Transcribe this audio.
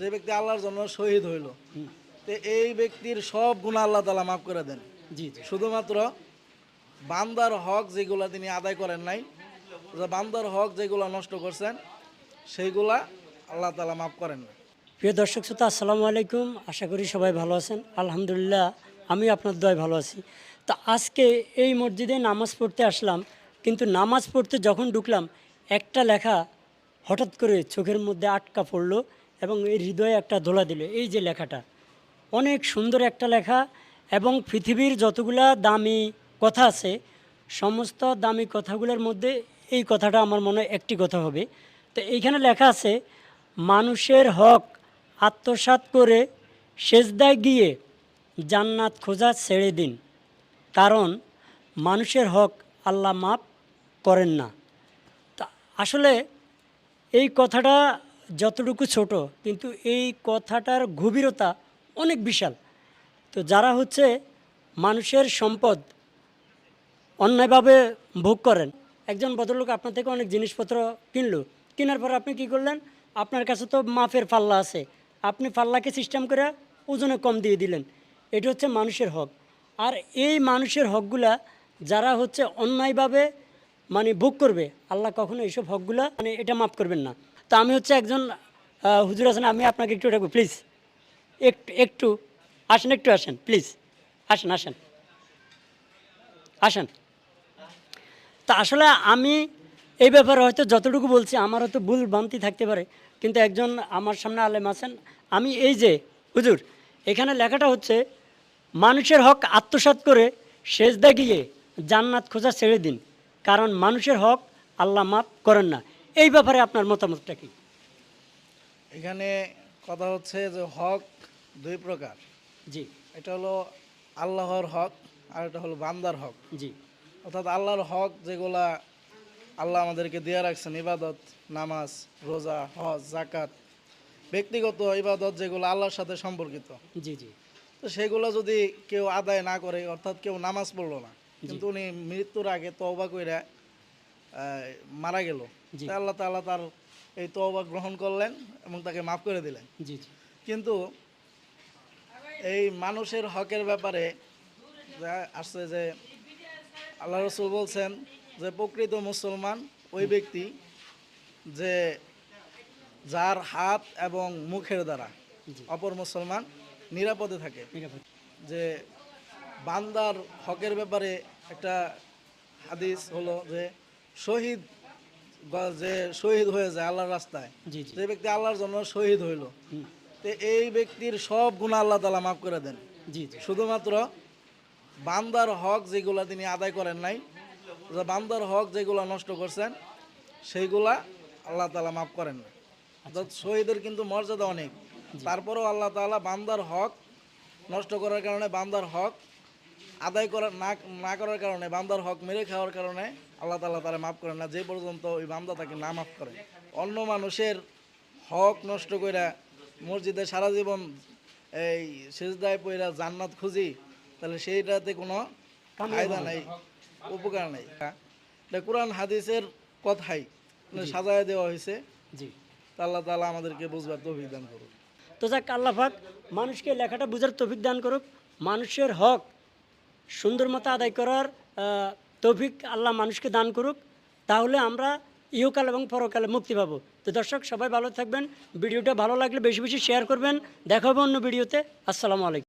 যে ব্যক্তি আল্লাহর জন্য শহীদ হইল তো এই ব্যক্তির সব গুণা আল্লাহ তালা মাফ করে দেন। জি শুধুমাত্র বান্দার হক যেগুলো তিনি আদায় করেন নাই যে বান্দার হক যেগুলো নষ্ট করছেন সেইগুলা আল্লাহ তালা মাফ করেন না প্রিয় দর্শক শ্রোতা আসসালামু আলাইকুম। আশা করি সবাই ভালো আছেন। আলহামদুলিল্লাহ আমি আপনার দয় ভালো আছি। তো আজকে এই মসজিদে নামাজ পড়তে আসলাম কিন্তু নামাজ পড়তে যখন ঢুকলাম একটা লেখা হঠাৎ করে চোখের মধ্যে আটকা পড়ল এবং এই হৃদয়ে একটা দোলা দিল। এই যে লেখাটা, অনেক সুন্দর একটা লেখা এবং পৃথিবীর যতগুলা দামি কথা আছে, সমস্ত দামি কথাগুলোর মধ্যে এই কথাটা আমার মনে একটি কথা হবে। তো এইখানে লেখা আছে, মানুষের হক আত্মসাৎ করে সেজদায় গিয়ে জান্নাত খোঁজা ছেড়ে দিন। কারণ মানুষের হক আল্লাহ মাফ করেন না। তা আসলে এই কথাটা যতটুকু ছোট, কিন্তু এই কথাটার গভীরতা অনেক বিশাল। তো যারা হচ্ছে মানুষের সম্পদ অন্যায়ভাবে ভোগ করেন, একজন ভদ্রলোক আপনার থেকে অনেক জিনিসপত্র কিনলো, কেনার পর আপনি কি করলেন? আপনার কাছে তো মাফের পাল্লা আছে, আপনি পাল্লাকে সিস্টেম করে ওজনে কম দিয়ে দিলেন। এটা হচ্ছে মানুষের হক। আর এই মানুষের হকগুলা যারা হচ্ছে অন্যায়ভাবে মানে ভোগ করবে, আল্লাহ কখনো এইসব হকগুলা মানে এটা মাফ করবেন না। তো আমি হচ্ছে একজন হুজুর আছেন, আমি আপনাকে একটু ডাকবো প্লিজ একটু একটু, আসেন একটু আসেন প্লিজ আসেন আসেন। আসেন। তা আসলে আমি এই ব্যাপারে হয়তো যতটুকু বলছি, আমার হয়তো ভুল ভ্রান্তি থাকতে পারে, কিন্তু একজন আমার সামনে আলেম আছেন, আমি এই যে, হুজুর, এখানে লেখাটা হচ্ছে, মানুষের হক আত্মসাৎ করে সেজদা গিয়ে জান্নাত খোঁজা ছেড়ে দিন, কারণ মানুষের হক আল্লাহ মাফ করেন না। এই ব্যাপারে আপনার মতামতটা কি? এখানে কথা হচ্ছে যে হক দুই প্রকার। জি। এটা হলো আল্লাহর হক আর এটা হলো বান্দার হক। জি। অর্থাৎ আল্লাহর হক যেগুলা আল্লাহ আমাদেরকে দিয়ে রাখছেন ইবাদত নামাজ রোজা হজ জাকাত ব্যক্তিগত ইবাদত যেগুলো আল্লাহর সাথে সম্পর্কিত। জি জি। তো সেগুলো যদি কেউ আদায় না করে অর্থাৎ কেউ নামাজ পড়ল না কিন্তু উনি মৃত্যুর আগে তওবা কইরা মারা গেল। আল্লাহ তাআলা তার এই তওবা গ্রহণ করলেন এবং তাকে মাফ করে দিলেন। কিন্তু এই মানুষের হকের ব্যাপারে যা আসছে যে আল্লাহ রসুল বলছেন যে প্রকৃত মুসলমান ওই ব্যক্তি যে যার হাত এবং মুখের দ্বারা অপর মুসলমান নিরাপদে থাকে। যে বান্দার হকের ব্যাপারে একটা হাদিস হলো যে শহীদ বা যে শহীদ হয়ে যায় আল্লাহর রাস্তায় যে ব্যক্তি আল্লাহর জন্য শহীদ হইল তো এই ব্যক্তির সব গুণা আল্লাহ তালা মাফ করে দেন। শুধুমাত্র বান্দার হক যেগুলো তিনি আদায় করেন নাই বান্দার হক যেগুলো নষ্ট করছেন সেইগুলা আল্লাহ তালা মাফ করেন না অর্থাৎ শহীদের কিন্তু মর্যাদা অনেক। তারপরেও আল্লাহ তালা বান্দার হক নষ্ট করার কারণে বান্দার হক আদায় করার না না করার কারণে বান্দার হক মেরে খাওয়ার কারণে আল্লাহ তাআলা তারা মাফ করেন না যে পর্যন্ত ওই বান্দা তাকে না মাফ করে। অন্য মানুষের হক নষ্ট করে মসজিদে সারা জীবন এই সেজদায় পইরা জান্নাত খুঁজি তাহলে সেইটাতে কোনো ফায়দা নাই উপকার নেই। এটা কোরআন হাদিসের কথাই মানে সাজায় দেওয়া হয়েছে জি। আল্লাহ তাআলা আমাদেরকে বুঝবার তৌফিক দান করুন তো যাক আল্লাহাক মানুষকে লেখাটা বুঝার তৌফিক দান করুক। মানুষের হক সুন্দর মতো আদায় করার তৌফিক আল্লাহ মানুষকে দান করুক, তাহলে আমরা ইহকাল এবং পরকালে মুক্তি পাবো। তো দর্শক, সবাই ভালো থাকবেন। ভিডিওটা ভালো লাগলে বেশি বেশি শেয়ার করবেন। দেখা হবে অন্য ভিডিওতে। আসসালামু আলাইকুম।